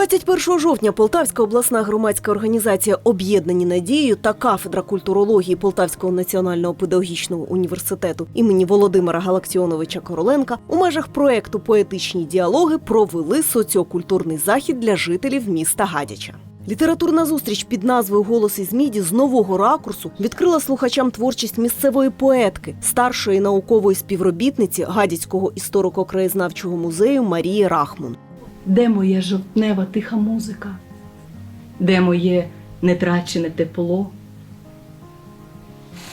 21 жовтня Полтавська обласна громадська організація Об'єднані надією та кафедра культурології Полтавського національного педагогічного університету імені Володимира Галактіоновича Короленка у межах проекту Поетичні діалоги провели соціокультурний захід для жителів міста Гадяча. Літературна зустріч під назвою Голос із міді з нового ракурсу відкрила слухачам творчість місцевої поетки, старшої наукової співробітниці Гадяцького історико-краєзнавчого музею Марії Рахмун. Де моя жовтнева тиха музика? Де моє нетрачене тепло?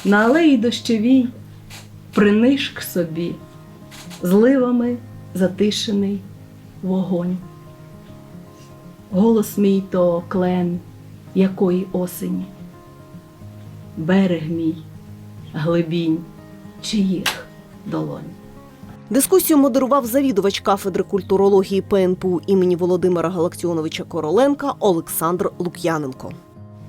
На алеї дощовій принишк собі, зливами затишений вогонь. Голос мій то клен якої осені, берег мій глибінь чиїх долонь. Дискусію модерував завідувач кафедри культурології ПНПУ імені Володимира Галактіоновича Короленка Олександр Лук'яненко.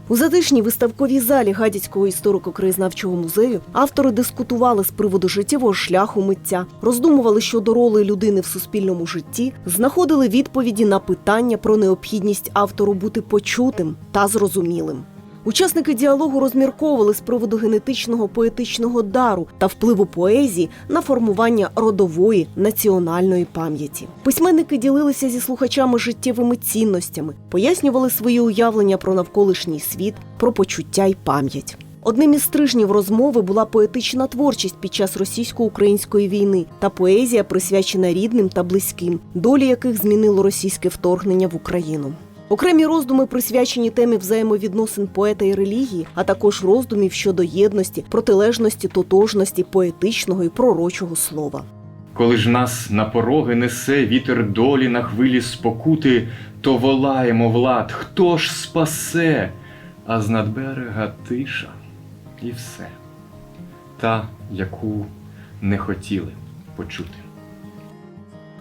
У затишній виставковій залі Гадяцького історико-краєзнавчого музею автори дискутували з приводу життєвого шляху митця, роздумували щодо ролі людини в суспільному житті, знаходили відповіді на питання про необхідність автору бути почутим та зрозумілим. Учасники діалогу розмірковували з приводу генетичного поетичного дару та впливу поезії на формування родової національної пам'яті. Письменники ділилися зі слухачами життєвими цінностями, пояснювали свої уявлення про навколишній світ, про почуття й пам'ять. Одним із стрижнів розмови була поетична творчість під час російсько-української війни та поезія, присвячена рідним та близьким, долі яких змінило російське вторгнення в Україну. Окремі роздуми присвячені темі взаємовідносин поета і релігії, а також роздумів щодо єдності, протилежності, тотожності, поетичного і пророчого слова. Коли ж нас на пороги несе вітер долі на хвилі спокути, то волаємо влад, хто ж спасе, а з надберега тиша і все, та, яку не хотіли почути.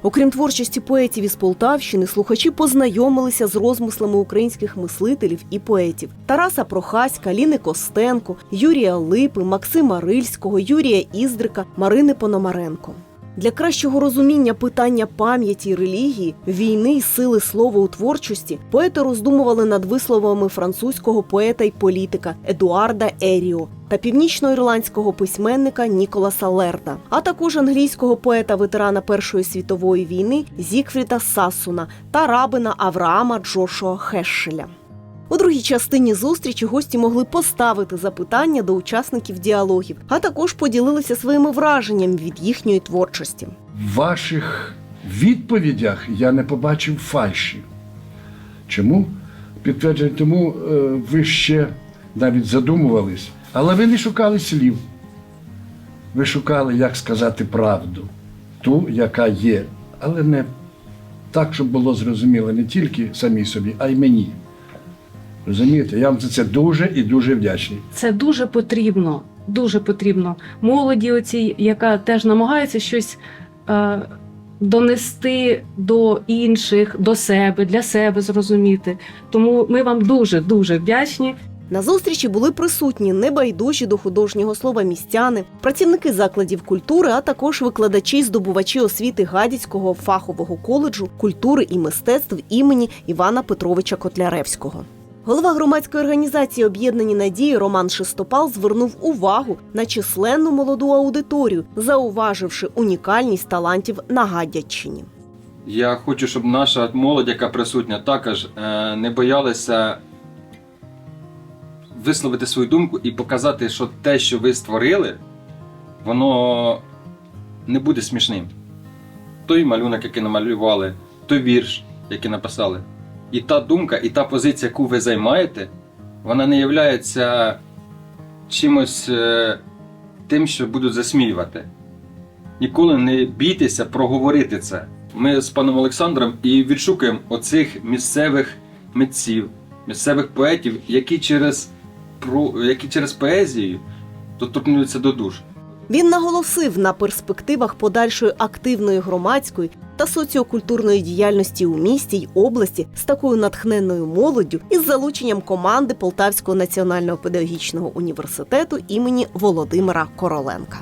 Окрім творчості поетів із Полтавщини, слухачі познайомилися з розмислами українських мислителів і поетів Тараса Прохаська, Ліни Костенко, Юрія Липи, Максима Рильського, Юрія Іздрика, Марини Пономаренко. Для кращого розуміння питання пам'яті релігії, війни й сили слова у творчості поети роздумували над висловами французького поета й політика Едуарда Еріо та північноірландського письменника Ніколаса Лерда, а також англійського поета ветерана Першої світової війни Зікфріда Сассуна та рабина Авраама Джошуа Хешеля. У другій частині зустрічі гості могли поставити запитання до учасників діалогів, а також поділилися своїми враженнями від їхньої творчості. В ваших відповідях я не побачив фальші. Чому? Підтвердження тому е, ви ще навіть задумувались, але ви не шукали слів. Ви шукали, як сказати правду, ту, яка є, але не так, щоб було зрозуміло не тільки самій собі, а й мені. Розумієте, я вам за це дуже і дуже вдячний. Це дуже потрібно, дуже потрібно. Молоді, оцій, яка теж намагається щось е, донести до інших, до себе, для себе зрозуміти. Тому ми вам дуже дуже вдячні. На зустрічі були присутні небайдужі до художнього слова містяни, працівники закладів культури, а також викладачі здобувачі освіти Гадяцького фахового коледжу культури і мистецтв імені Івана Петровича Котляревського. Голова громадської організації Об'єднані надії Роман Шестопал звернув увагу на численну молоду аудиторію, зауваживши унікальність талантів на Гадяччині. Я хочу, щоб наша молодь, яка присутня, також е, не боялася висловити свою думку і показати, що те, що ви створили, воно не буде смішним. Той малюнок, який намалювали, той вірш, який написали. І та думка, і та позиція, яку ви займаєте, вона не є чимось е, тим, що будуть засміювати. Ніколи не бійтеся проговорити це. Ми з паном Олександром і відшукуємо оцих місцевих митців, місцевих поетів, які через, які через поезію доторкнуться до душ. Він наголосив на перспективах подальшої активної громадської та соціокультурної діяльності у місті й області з такою натхненною молоддю із залученням команди Полтавського національного педагогічного університету імені Володимира Короленка.